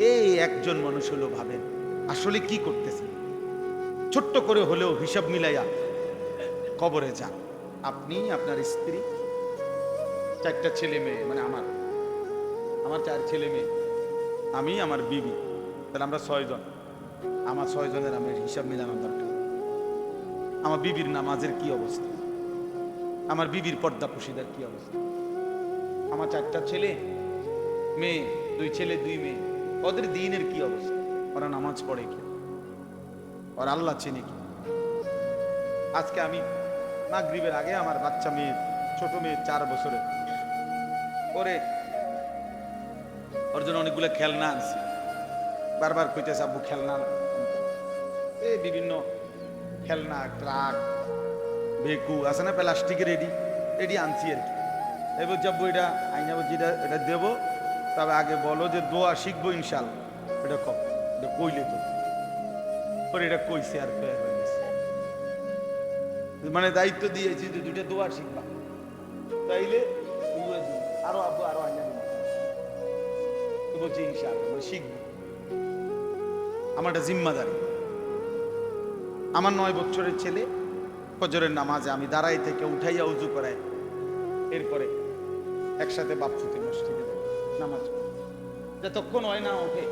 এই একজন মানুষ হলো ভাবেন। আসলে কি করতেছে ছোট্ট করে হলেও হিসাব মিলাইয়া কবরে যান। আপনি, আপনার স্ত্রী? চারটা ছেলে মেয়ে মানে আমার। আমার চার ছেলে মেয়ে। আমি, আমার বিবি। তাহলে আমরা ছয়জন। আমার ছয়জনের আমার হিসাব মিলানোর দরকার। আমার বিবির নামাজের কি অবস্থা? আমার বিবির পর্দা পুশিদার কি অবস্থা? আমার চারটা ছেলে, মেয়ে, দুই ছেলে, দুই মেয়ে। ওদের দিনের কি অবস্থা? ওরা নামাজ পড়ে কি? ওর আল্লাহ চেনে কি? আজকে আমি মাগরিবের আগে আমার বাচ্চা মেয়ে, ছোট মেয়ে চার বছরে। পরে ওর জন্য অনেকগুলো খেলনা আনছি। বারবার কইতেছে, আব্বু, খেলনা এই বিভিন্ন খেলনা, ট্রাক, ভেকু, আছে না প্লাস্টিকের রেডি রেডি আনছি আর কি। এবার যাব এটা আইনা বলছি, এটা এটা দেবো। তবে আগে বলো যে দোয়া শিখব ইনশাল এটা কম এটা কইলে তো। পরে এটা কইছে আর মানে দায়িত্ব দিয়েছি যে দুইটা দোয়া শিখবা। তাইলে। আরও আব্বু আরও আইনা বলছি ইনশাল শিখব। আমার একটা জিম্মাদারি। আমার নয় বছরের ছেলে, ফজরের নামাজে আমি দাঁড়াই থেকে উঠাইয়া উজু করাই এরপরে একসাথে বাপসুতে মসজিদে নামাজ। যতক্ষণ হয় না ওঠে,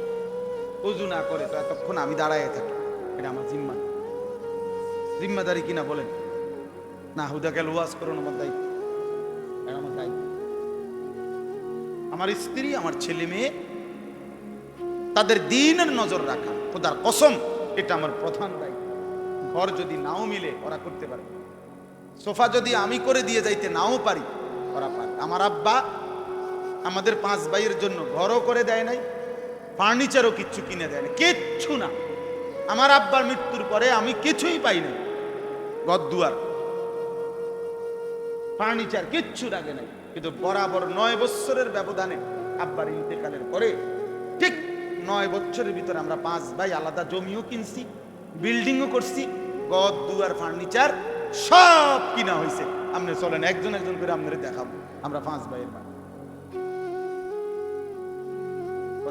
উজু না করে, ততক্ষণ আমি দাঁড়ায় থাকি। এটা আমার জিম্মা জিম্মাদারি কিনা বলেন? না, হুদাকে ওয়াজ করুন আমার দায়িত্ব। এটা আমার দায়িত্ব। আমার স্ত্রী, আমার ছেলে মেয়ে, তাদের দিনের নজর রাখা, খোদার কসম, এটা আমার প্রধান দায়িত্ব। ঘর যদি নাও মিলে, ওরা করতে পারে। সোফা যদি আমি করে দিয়ে যাইতে নাও পারি, ওরা পারে আমার আব্বা আমাদের পাঁচ ভাইয়ের জন্য ঘরও করে দেয় নাই, ফার্নিচারও কিচ্ছু কিনে দেয় না কিচ্ছু না। আমার আব্বার মৃত্যুর পরে আমি কিছুই পাই নাই। ঘর দুয়ার ফার্নিচার কিচ্ছু লাগে নাই। কিন্তু বরাবর নয় বৎসরের ব্যবধানে আব্বার ইন্তেকালের পরে ঠিক নয় বছরের ভিতরে আমরা পাঁচ ভাই আলাদা জমিও কিনছি, বিল্ডিংও করছি গদ দুয়ার ফার্নিচার সব কিনা হয়েছে আপনি চলেন, একজন একজন করে আপনাদের দেখাবো। আমরা পাঁচ ভাইয়ের ভাই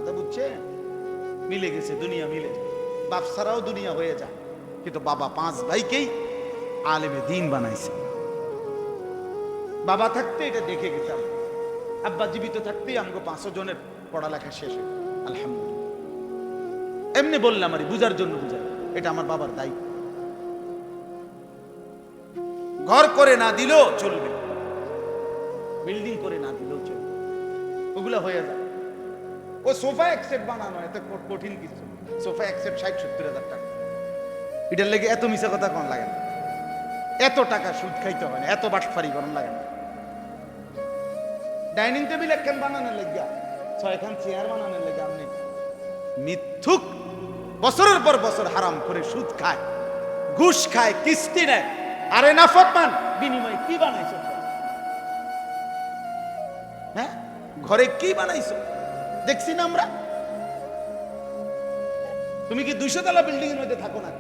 কথা বুঝছে মিলে গেছে, দুনিয়া মিলে বাপ ছাড়াও দুনিয়া হয়ে যায়। কিন্তু বাবা পাঁচ ভাইকেই আলেমে দিন বানাইছে। বাবা থাকতে এটা দেখে গেতাম। আব্বা জীবিত থাকতেই আমাকে পাঁচশো জনের পড়ালেখা শেষ হয়ে আলহামদুলিল্লাহ। এমনি বললাম আর, বুঝার জন্য বুঝাই। এটা আমার বাবার দায়িত্ব। ঘর করে না দিলেও চলবে। বিল্ডিং করে না দিলেও চলবে। ওগুলো হয়ে যায়। ও সোফা একসেট বানানো, এত কঠিন কিছু। সোফা একসেট ষাট, সত্তর হাজার টাকা। এটার লেগে এত মিশা কথা কোন লাগে না। এত টাকা সুদ খাইতে হয় না, এত বাটফারি করার লাগে না। ডাইনিং টেবিল একখান বানানোর লেগে ছয়খান চেয়ার বানানোর লেগে আপনি মিথ্যুক। বছরের পর বছর হারাম করে সুদ খায়, ঘুষ খায়, কিস্তি নেয়। আরে না ফতমান, বিনিময়ে কি বানাইছো? হ্যাঁ? ঘরে কি বানাইছো? দেখছি না আমরা। তুমি কি দুইশো তলা বিল্ডিং এর মধ্যে থাকো না?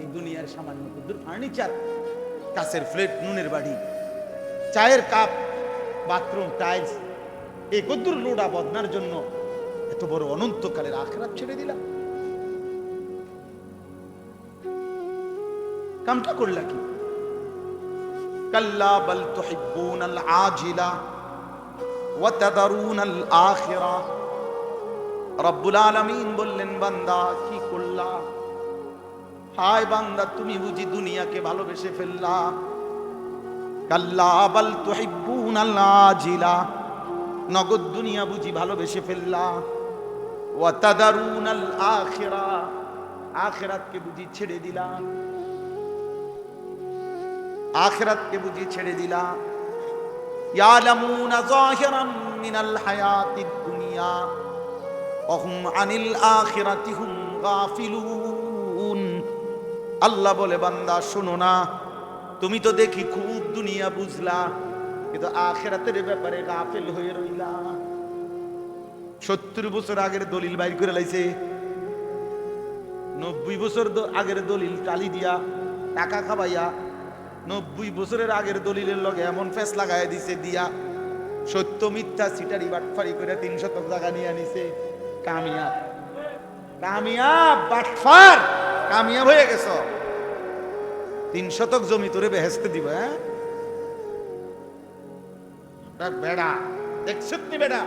এই দুনিয়ার সামান্য কুদ্দুর ফার্নিচার কাছের ফ্লেট, নুনের বাড়ি, চায়ের কাপ, বাথরুম, টাইলস, এই কদ্দুর লোডা বদনার জন্য এত বড় অনন্তকালের আখরাত ছেড়ে দিলাম। কামটা করলা কি? কাল্লা বল আল আজিলা। ওয়া তাদারুন আল আখিরা রব্বুল আলামিন বললেন, বান্দা, কি করলা? হায় বান্দা, তুমি বুঝি দুনিয়াকে ভালোবেসে ফেললা। কাল্লা বাল তুহিব্বুন আল আজিলা নগদ দুনিয়া বুঝি ভালোবেসে ফেললা। ওয়া তাদারুন আল আখিরা, আখিরাতকে বুঝি ছেড়ে দিলা। আখিরাতকে বুঝি ছেড়ে দিলা। ইয়ালামুনা যাহিরাম মিনাল হায়াতিদ দুনিয়া অহুম আনিল আখিরাতি হুম গাফিলুন আল্লাহ বলে, বান্দা, শোনো না, তুমি তো দেখি খুব দুনিয়া বুঝলা, কিন্তু আখেরাতের ব্যাপারে গাফিল হয়ে রইলা। সত্তর বছর আগের দলিল বাইর করে লাইছে, নব্বই বছর আগের দলিল টালি দিয়া, টাকা খাবাইয়া নব্বই বছরের আগের দলিলের লগে এমন ফেস লাগাই দিছে, দিয়া সত্য, মিথ্যা সিটারি বাটফারি করে তিন শতক জায়গা নিয়ে আনিছে কামিয়াব। কামিয়াব, বাটফার! কামিয়াব হয়ে গেছ। তিন শতক জমি তোরে বেহেস্তে দিব হ্যাঁ? বেড়া। দেখছত নি বেড়া।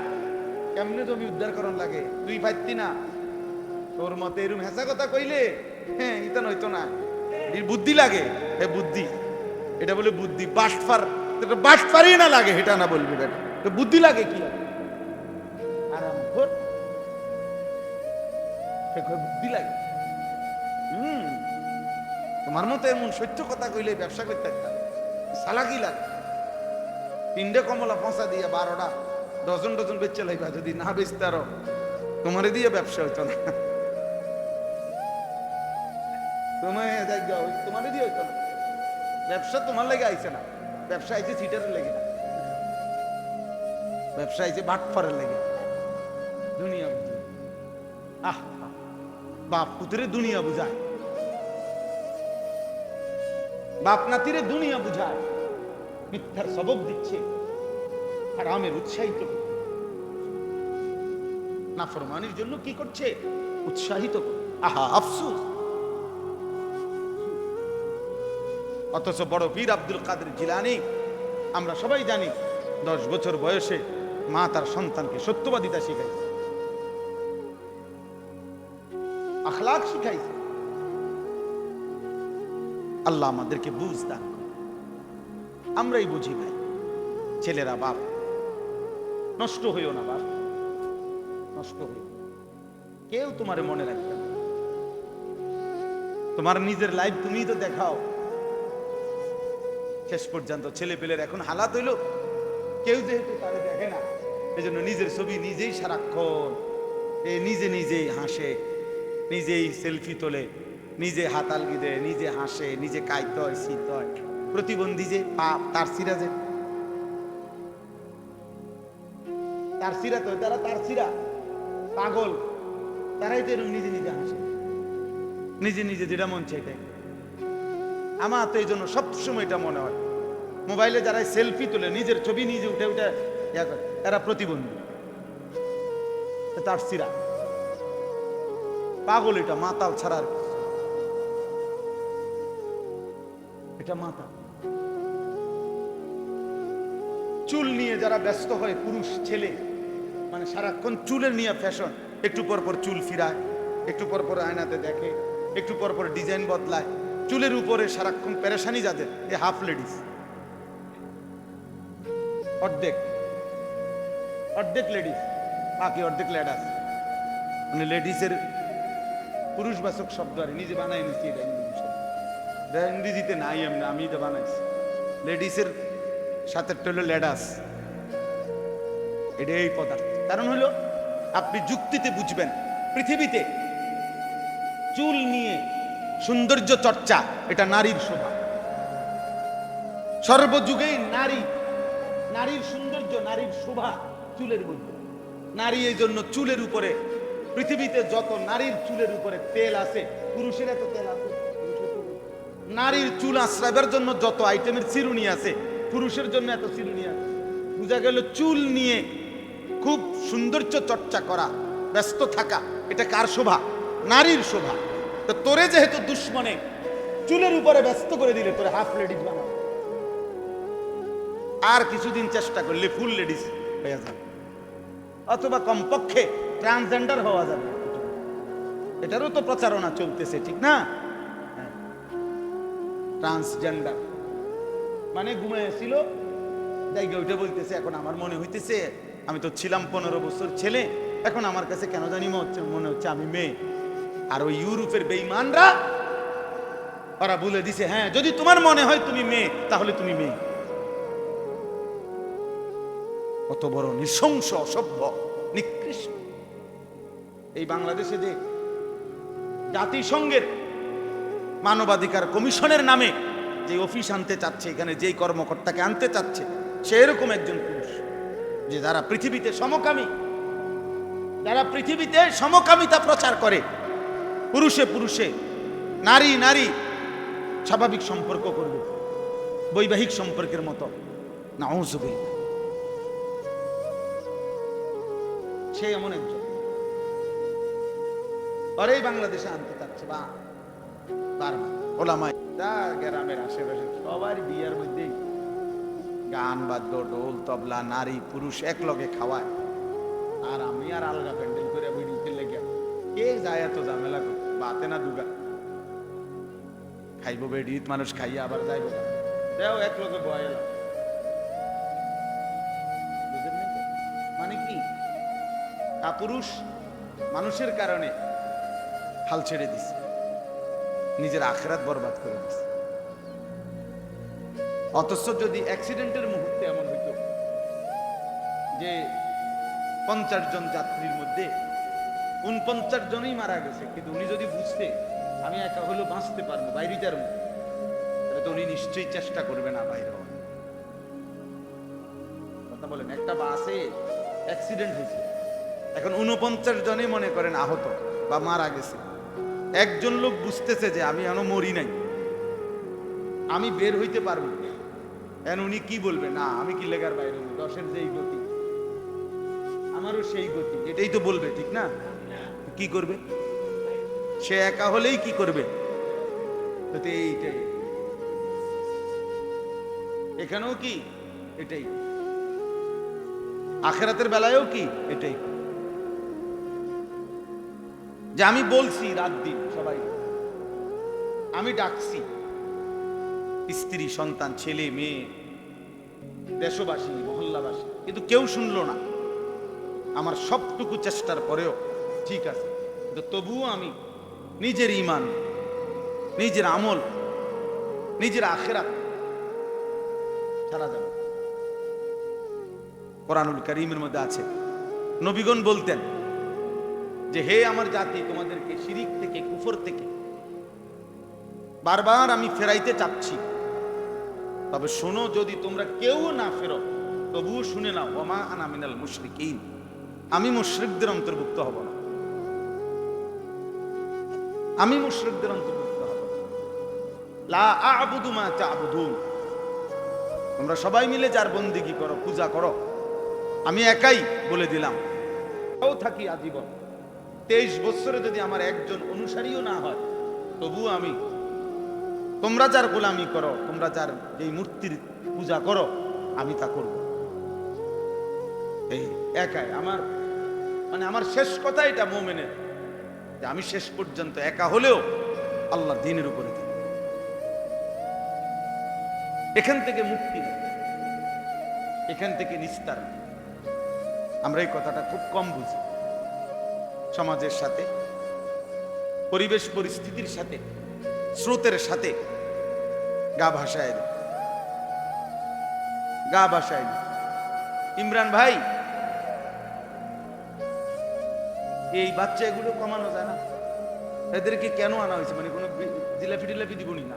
কেমনে জমি উদ্ধার করন লাগে? তুই পাইতি না। তোর মতে এরম হেসা কথা কইলে হ্যাঁ ইতা নইতো না। বুদ্ধি লাগে। হে বুদ্ধি। এটা বলে বুদ্ধি বাটফার এটা না লাগে এটা না বলবি বেটা বুদ্ধি লাগে কি? আরাম বুদ্ধি লাগে। হুম। তোমার মতো এমন সত্য কথা কইলে ব্যবসা করতে পারতাম সালাকি লাগে। তিনটে কমলা ফসা দিয়ে বারোটা ডজন ডজন বেচে লাইবা, যদি না বেচতে আরও তোমারে দিয়ে ব্যবসা হইতো না। তোমায় তোমারে দিয়ে হইতো না। ব্যবসা তোমার লেগে আইছে না। ব্যবসা আইছে সিটারের লেগে। না ব্যবসা আইছে বাটফারের লেগে। দুনিয়া বুঝি। আহ, বাপ পুত্রে দুনিয়া বুঝায়। বাপ নাতিরে দুনিয়া বুঝায়। মিথ্যার সবক দিচ্ছে। হারামের উৎসাহিত। করছে। নাফরমানির জন্য কি করছে? উৎসাহিত। আহা, আফসুস। অথচ বড় বীর আব্দুল কাদের জিলানি, আমরা সবাই জানি দশ বছর বয়সে মা তার সন্তানকে সত্যবাদিতা শিখাইছে আখলাক শিখাইছে আল্লাহ আমাদেরকে বুঝ দান। আমরাই বুঝি ভাই, ছেলেরা বাপ, নষ্ট হইও না বাপ, নষ্ট হইও না। কেউ তোমারে মনে রাখবে তোমার নিজের লাইফ তুমিই তো দেখাও শেষ পর্যন্ত ছেলে পেলের এখন হালাত হইল, কেউ যেহেতু তারে দেখে না এই জন্য নিজের ছবি নিজেই সারাক্ষণ, এ নিজে নিজেই হাসে, নিজেই সেলফি তোলে, নিজে হাতাল গিদে নিজে হাসে, নিজে কাইতে হয় শীত হয় প্রতিবন্ধী যে পাপ, তার সিরা যে। তার সিরা তো তারা তার সিরা, পাগল, তারাই তো এরকম নিজে নিজে হাসে। নিজে নিজে যেটা মন চাইতে আমার তো এই জন্য সবসময় এটা মনে হয়। মোবাইলে যারা সেলফি তোলে, নিজের ছবি নিজে উঠে উঠে ইয়া করে, এরা প্রতিবন্ধী। তার সিরা। পাগল এটা, মাতাল ছাড়ার এটা মাতা চুল নিয়ে যারা ব্যস্ত হয়, পুরুষ, ছেলে মানে সারাক্ষণ চুলের নিয়ে ফ্যাশন একটু পর পর চুল ফিরায়, একটু পর পর আয়নাতে দেখে, একটু পর পর ডিজাইন বদলায়। চুলের উপরে সারাক্ষণ পেরেশানি যাদের, এ হাফ লেডিস অর্ধেক। অর্ধেক লেডিস বাকি অর্ধেক লেডাস মানে লেডিসের পুরুষ বাচক শব্দ আর নিজে বানাই নিচ্ছি এটা ইংরেজি ইংরেজিতে নাই এমনি আমি এটা বানাইছি। লেডিসের সাথে হলো লেডাস এটা এই পদার্থ। কারণ হলো, আপনি যুক্তিতে বুঝবেন। পৃথিবীতে চুল নিয়ে সৌন্দর্য চর্চা, এটা নারীর শোভা। সর্বযুগেই নারী, নারীর সৌন্দর্য, নারীর শোভা চুলের মধ্যে। নারী এই জন্য চুলের উপরে, পৃথিবীতে যত নারীর চুলের উপরে তেল আছে পুরুষের এত তেল আছে। নারীর চুল আশ্রাবের জন্য যত আইটেমের চিরুনি আছে, পুরুষের জন্য এত চিরুনি আছে। বোঝা গেল, চুল নিয়ে খুব সৌন্দর্য চর্চা করা, ব্যস্ত থাকা, এটা কার শোভা? নারীর শোভা। তো তোরে যেহেতু দুশ্মনে, চুলের উপরে ব্যস্ত করে দিলে তোরে হাফ লেডিস বানাবে। আর কিছুদিন চেষ্টা করলে ফুল লেডিস হয়ে যাবে। অথবা কমপক্ষে ট্রান্সজেন্ডার হওয়া যাবে। এটারও তো প্রচারণা চলতেছে, ঠিক না? ট্রান্সজেন্ডার মানে ঘুমাইছিল জায়গা ওইটা বলতেছে, এখন আমার মনে হইতেছে, আমি তো ছিলাম পনেরো বছর ছেলে, এখন আমার কাছে কেন জানি মনে হচ্ছে আমি মেয়ে। আর ওই ইউরোপের বেইমানরা ওরা বলে দিছে হ্যাঁ যদি তোমার মনে হয় তুমি মেয়ে, তাহলে তুমি মেয়ে। কত বড় নৃশংস, অসভ্য, নিকৃষ্ট। এই বাংলাদেশে যে জাতিসংঘের মানবাধিকার কমিশনের নামে যে অফিস আনতে চাচ্ছে, এখানে যেই কর্মকর্তাকে আনতে চাচ্ছে, সে এরকম একজন পুরুষ, যে যারা পৃথিবীতে সমকামী, যারা পৃথিবীতে সমকামিতা প্রচার করে পুরুষে পুরুষে, নারী নারী, স্বাভাবিক সম্পর্ক করবে। বৈবাহিক সম্পর্কের মতো। না সে এমন একজন। ওরাই বাংলাদেশে আনতে চাচ্ছে, বা বারবার। ওলামাই তা গ্রামের আশেপাশে সবার বিয়ের মধ্যেই গান বাদ্য, ঢোল, তবলা, নারী, পুরুষ এক লগে খাওয়ায়। আর আমি আর আলগা প্যান্ডেল করে ভিডিও খেলে গেল কে যায় এত ঝামেলা বাতে না দুগা। খাইব বেডিত মানুষ খাইয়া আবার যাইব। দেও, এক লগে বয় এলাম? মানে কি? কাপুরুষ মানুষের কারণে হাল ছেড়ে দিছে। নিজের আখরাত বরবাদ করে দিছে। অথচ যদি অ্যাক্সিডেন্টের মুহূর্তে এমন হইতো যে পঞ্চাশ জন যাত্রীর মধ্যে উনপঞ্চাশ জনই মারা গেছে, কিন্তু উনি যদি বুঝতে, আমি একা হলেও বাঁচতে পারব বাইরে যাব তাহলে তো উনি নিশ্চয়ই চেষ্টা করবে না বাইরে কথা বলেন, একটা বাসে অ্যাক্সিডেন্ট হয়েছে। এখন উনপঞ্চাশ জনই মনে করেন আহত বা মারা গেছে। একজন লোক বুঝতেছে যে আমি এখনও মরি নাই। আমি বের হইতে পারব এখন উনি কি বলবে? না, আমি কি লেগার বাইরে দশের যেই গতি, আমারও সেই গতি, এটাই তো বলবে, ঠিক না? কি করবে? সে একা হলেই কি করবে? এইটাই। এখানেও কি? এটাই। আখেরাতের বেলায়ও কি? এটাই। যে আমি বলছি রাত দিন সবাই। আমি ডাকছি। স্ত্রী, সন্তান, ছেলে, মেয়ে, দেশবাসী, মহল্লাবাসী। কিন্তু কেউ শুনলো না। আমার সবটুকু চেষ্টার পরেও ঠিক আছে। কিন্তু তবুও আমি নিজের ইমান নিজের আমল, নিজের আখেরাত ছাড়া যাবে। কোরআনুল করিমের মধ্যে আছে, নবীগণ বলতেন যে, হে আমার জাতি, তোমাদেরকে শিরিক থেকে, কুফর থেকে বারবার আমি ফেরাইতে চাচ্ছি। তবে শোনো, যদি তোমরা কেউ না ফেরো, তবুও শুনে নাও আমি মুশরিকদের অন্তর্ভুক্ত হব না। আমি মুশরিকদের অন্তর্ভুক্ত হব। লা আ'বুদু মা তোমরা সবাই মিলে যার বন্দিগি করো, পূজা করো। আমি একাই বলে দিলাম তাও থাকি আজীবন। তেইশ বছরে যদি আমার একজন অনুসারীও না হয়, তবুও আমি, তোমরা যার গোলামি করো, তোমরা যার এই মূর্তির পূজা করো, আমি তা করব। এই একাই, আমার মানে আমার শেষ কথা এটা মোমেনের। যে আমি শেষ পর্যন্ত একা হলেও আল্লাহ দিনের উপরে দিন এখান থেকে মুক্তি এখান থেকে নিস্তার আমরা এই কথাটা খুব কম বুঝি। সমাজের সাথে, পরিবেশ পরিস্থিতির সাথে, স্রোতের সাথে গা ভাসায় গা ভাসায় ইমরান ভাই এই বাচ্চা এগুলো কমানো যায় না। এদেরকে কেন আনা হয়েছে? মানে কোনো জিলাপি টিলাপি দিবনি না?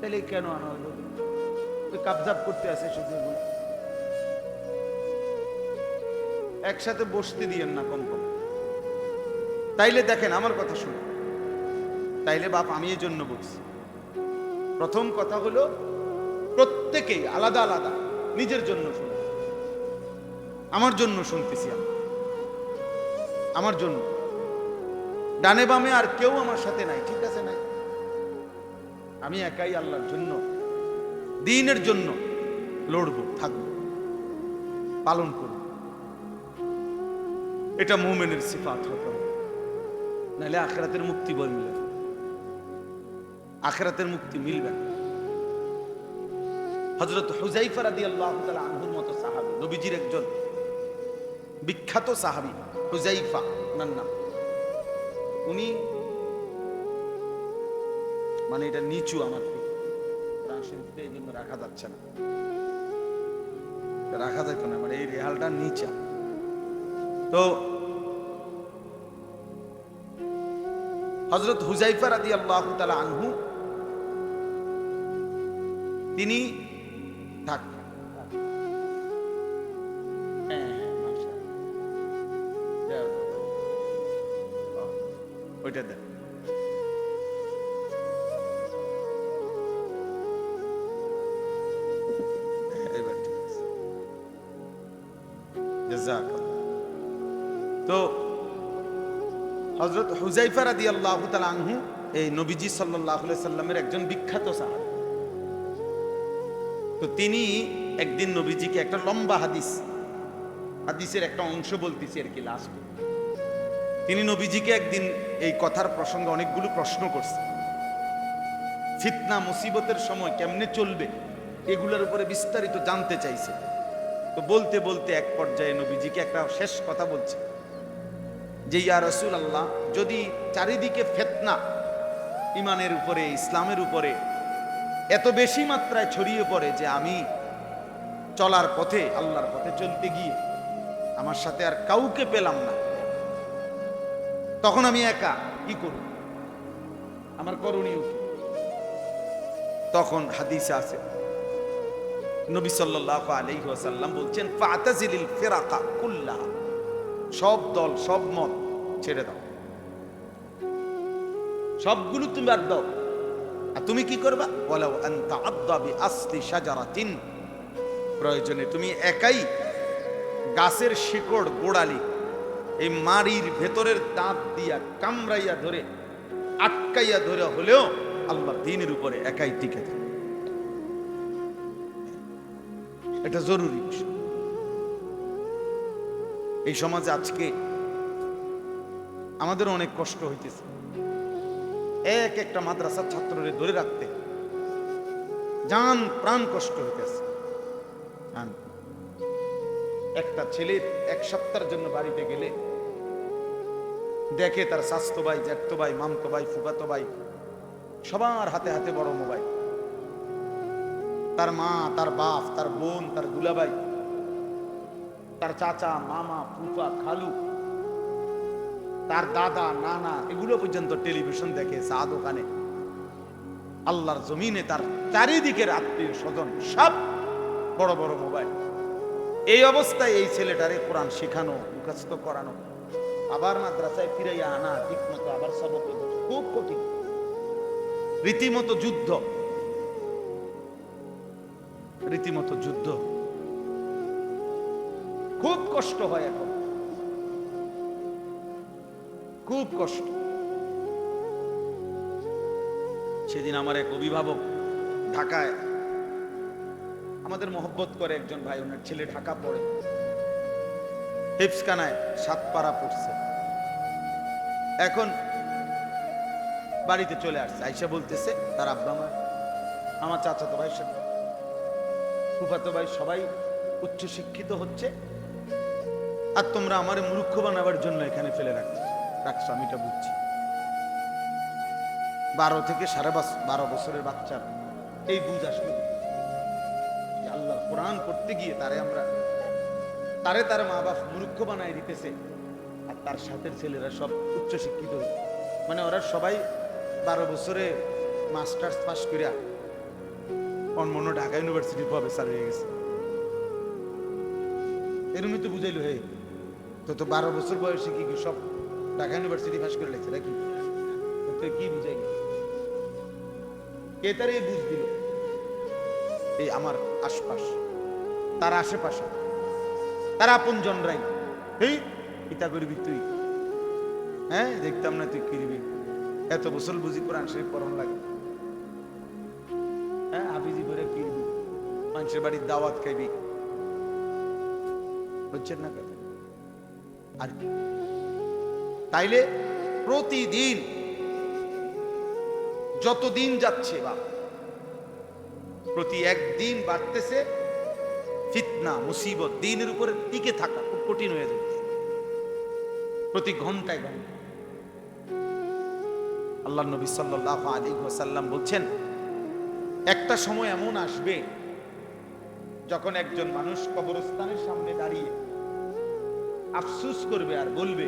তাহলে কেন আনা হলো? ওই কাবজাব করতে আসে শুধু এগুলো। একসাথে বসতে দিয়েন না কম কম। তাইলে দেখেন, আমার কথা শুনুন। তাইলে বাপ, আমি এই জন্য বলছি। প্রথম কথা হলো, প্রত্যেকেই আলাদা আলাদা। নিজের জন্য শুনুন। আমার জন্য শুনতেছি আমি। আমার জন্য। ডানে বামে আর কেউ আমার সাথে নাই, ঠিক আছে নাই? আমি একাই আল্লাহর জন্য, দিনের জন্য লড়বো, থাকব, পালন করব। এটা মোমেনের সিফাত হতে হবে। নাহলে আখেরাতের মুক্তি বই মিলে আখেরাতের মুক্তি মিলবে না। হজরত হুজাইফা রাদি আল্লাহ আনহুর মতো সাহাবি, নবীজির একজন বিখ্যাত সাহাবি। হুজাইফা, ওনার নাম। উনি মানে এটা নিচু আমার রাখা যাচ্ছে না। রাখা যেত না মানে এই রেহালটা নিচা। তো হজরত হুজাইফা রাদি আল্লাহ তালা আনহু, তিনি ওইটা দেন। তো হজরত হুজাইফা রাদি আল্লাহ আনহু, এই নবীজি সাল্লাহ সাল্লামের একজন বিখ্যাত সাহাব। তো তিনি একদিন নবীজিকে একটা লম্বা হাদিস, হাদিসের একটা অংশ বলতেছি আর কি লাস্ট তিনি নবীজিকে একদিন এই কথার প্রসঙ্গে অনেকগুলো প্রশ্ন করছে ফিতনা, মুসিবতের সময় কেমনে চলবে, এগুলোর উপরে বিস্তারিত জানতে চাইছে। তো বলতে বলতে এক পর্যায়ে নবীজিকে একটা শেষ কথা বলছে। যে, ইয়া রসুল আল্লাহ যদি চারিদিকে ফেতনা ইমানের উপরে, ইসলামের উপরে এত বেশি মাত্রায় ছড়িয়ে পড়ে যে আমি চলার পথে, আল্লাহর পথে চলতে গিয়ে আমার সাথে আর কাউকে পেলাম না। তখন আমি একা কি করব? আমার করণীয় কি? তখন হাদিসে আছে, নবী সাল্লাল্লাহু আলাইহি ওয়াসাল্লাম বলছেন, ফাতাজিলিল ফিরাকা কুল্লাহা। সব দল, সব মত ছেড়ে দাও। সবগুলো তুমি বাদ দাও। আর তুমি কি করবা? বলো আনতা আদ্দা বি আসলি শাজারাতিন। প্রয়োজনে তুমি একাই গাছের শিকড় গোড়ালি এই মারির ভেতরের দাঁত দিয়া কামড়াইয়া ধরে, আটকাইয়া ধরে হলেও আল্লাহ দিনের উপরে একাই টিকে থাকে। এটা জরুরি এই সমাজে আজকে আমাদের অনেক কষ্ট হইতেছে। এক একটা মাদ্রাসার ছাত্ররে ধরে রাখতে জান প্রাণ কষ্ট হইতেছে। একটা ছেলে এক সপ্তাহের জন্য বাড়িতে গেলে দেখে তার স্বাস্থ্য ভাই জ্যাঠতো ভাই, মামতো ভাই, ফুফাতো ভাই, সবার হাতে হাতে বড় মোবাইল। তার মা, তার বাপ, তার বোন, তার দুলাভাই, তার চাচা, মামা, ফুফা, খালু, তার দাদা, নানা, এগুলো পর্যন্ত টেলিভিশন দেখে চা দোকানে আল্লাহর জমিনে তার চারিদিকের আত্মীয় স্বজন সব বড় বড় মোবাইল। এই অবস্থায় এই ছেলেটারে কোরআন শেখানো, মুখস্থ করানো আবার মাদ্রাসায় ফিরাইয়া আনা ঠিক মতো আবার সবক খুব কঠিন। রীতিমতো যুদ্ধ। রীতিমতো যুদ্ধ। খুব কষ্ট হয় এখন। খুব কষ্ট। সেদিন আমার এক অভিভাবক ঢাকায় আমাদের মহব্বত করে একজন ভাই, ওনার ছেলে ঢাকা পড়ে। হিপসকানায় সাত পাড়া পড়ছে। এখন বাড়িতে চলে আসছে। আইসা বলতেছে, তার আব্বা মা, আমার চাচাতো ভাই ফুফাতো ভাই সবাই উচ্চ শিক্ষিত হচ্ছে আর তোমরা আমার মূর্খ বানাবার জন্য এখানে ফেলে রাখছো রাখছো, আমি এটা বুঝছি। বারো থেকে সাড়ে বারো বছরের বাচ্চার এই বুঝ আসবে। আল্লাহ কোরআন করতে গিয়ে তারে আমরা তারে তার মা বাপ মূর্খ বানায় দিতেছে। আর তার সাথের ছেলেরা সব উচ্চ শিক্ষিত। মানে ওরা সবাই বারো বছরে মাস্টার্স পাস করিয়া অন্য ঢাকা ইউনিভার্সিটি প্রফেসর হয়ে গেছে। এরমই তো বুঝাইলো হে তো তো বারো বছর বয়সে কি সব ঢাকা ইউনিভার্সিটি পাস করে লেগছে নাকি? তো কি বুঝাইলি? কে তার এই বুঝ দিল? এই আমার আশপাশ, তার আশেপাশে। তার আপন জনরাই। এই ইতা করবি তুই। হ্যাঁ দেখতাম না তুই কিরবি। এত বছর বুঝি কোরআন শরীফ পড়ন লাগে। হ্যাঁ হাফিজি করে কিরবি? মানুষের বাড়ির দাওয়াত খাইবি। বুঝছেন না কথা? আর? তাইলে প্রতিদিন যত দিন যাচ্ছে বা প্রতি একদিন বাড়তেছে ফিতনা, মুসিবত, দিনের উপরে টিকে থাকা খুব কঠিন হয়ে যাচ্ছে প্রতি ঘন্টায় ঘণ্টা আল্লাহ নবী সাল্লাহ আলী ওয়াসাল্লাম বলছেন, একটা সময় এমন আসবে যখন একজন মানুষ কবরস্থানের সামনে দাঁড়িয়ে আফসুস করবে আর বলবে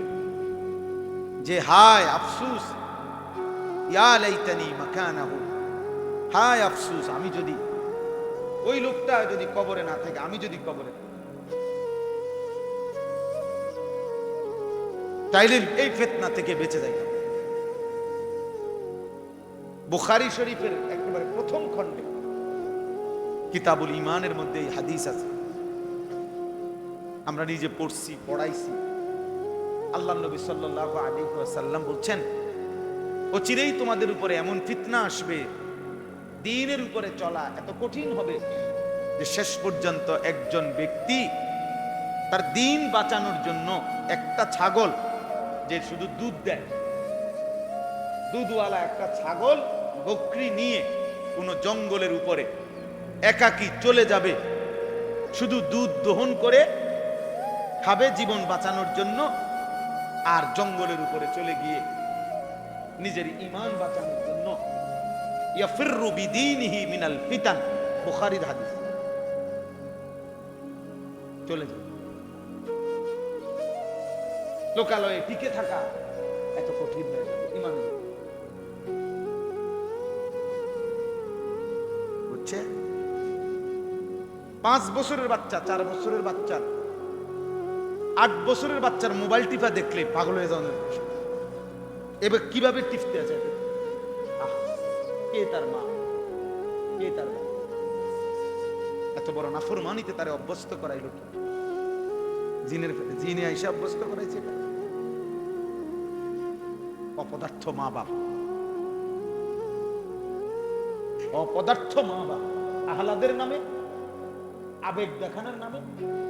যে, হায় আফসুস, ইয়া লাইতানি মাকানাহু, হায় আফসুস, আমি যদি ওই লোকটা যদি কবরে না থাকে, আমি যদি কবরে তাইলে এই ফেতনা থেকে বেঁচে যাই। বুখারি শরীফের একেবারে প্রথম খণ্ডে কিতাবুল ইমানের মধ্যে এই হাদিস আছে। আমরা নিজে পড়ছি, পড়াইছি। আল্লাহ নবী সাল্লাহ আলী সাল্লাম বলছেন, ও চিরেই তোমাদের উপরে এমন ফিতনা আসবে দিনের উপরে চলা এত কঠিন হবে যে শেষ পর্যন্ত একজন ব্যক্তি তার দিন বাঁচানোর জন্য একটা ছাগল যে শুধু দুধ দেয়, দুধওয়ালা একটা ছাগল বকরি নিয়ে কোনো জঙ্গলের উপরে একাকি চলে যাবে, শুধু দুধ দহন করে খাবে জীবন বাঁচানোর জন্য, আর জঙ্গলের উপরে চলে গিয়ে নিজের ইমান বাঁচানোর জন্য ইয়াফিররু বিদীনিহি মিনাল ফিতান। বুখারীর হাদিস। চলে যাবে লোকালয়ে টিকে থাকা এত কঠিন হয়ে যাবে ইমানের বুঝছে? পাঁচ বছরের বাচ্চা, চার বছরের বাচ্চা, আট বছরের বাচ্চার মোবাইল টিপা দেখলে পাগল হয়ে যাওয়ার এবার কীভাবে টিপতে আছে? কে তার মা? কে তার মা? এত বড় নাফরমানিতে তারে অভ্যস্ত করাইল কি? জিনের জিনে আইসা অভ্যস্ত করাইছে অপদার্থ মা বাপ। অপদার্থ মা বাপ। আহলাদের নামে, আবেগ দেখানোর নামে।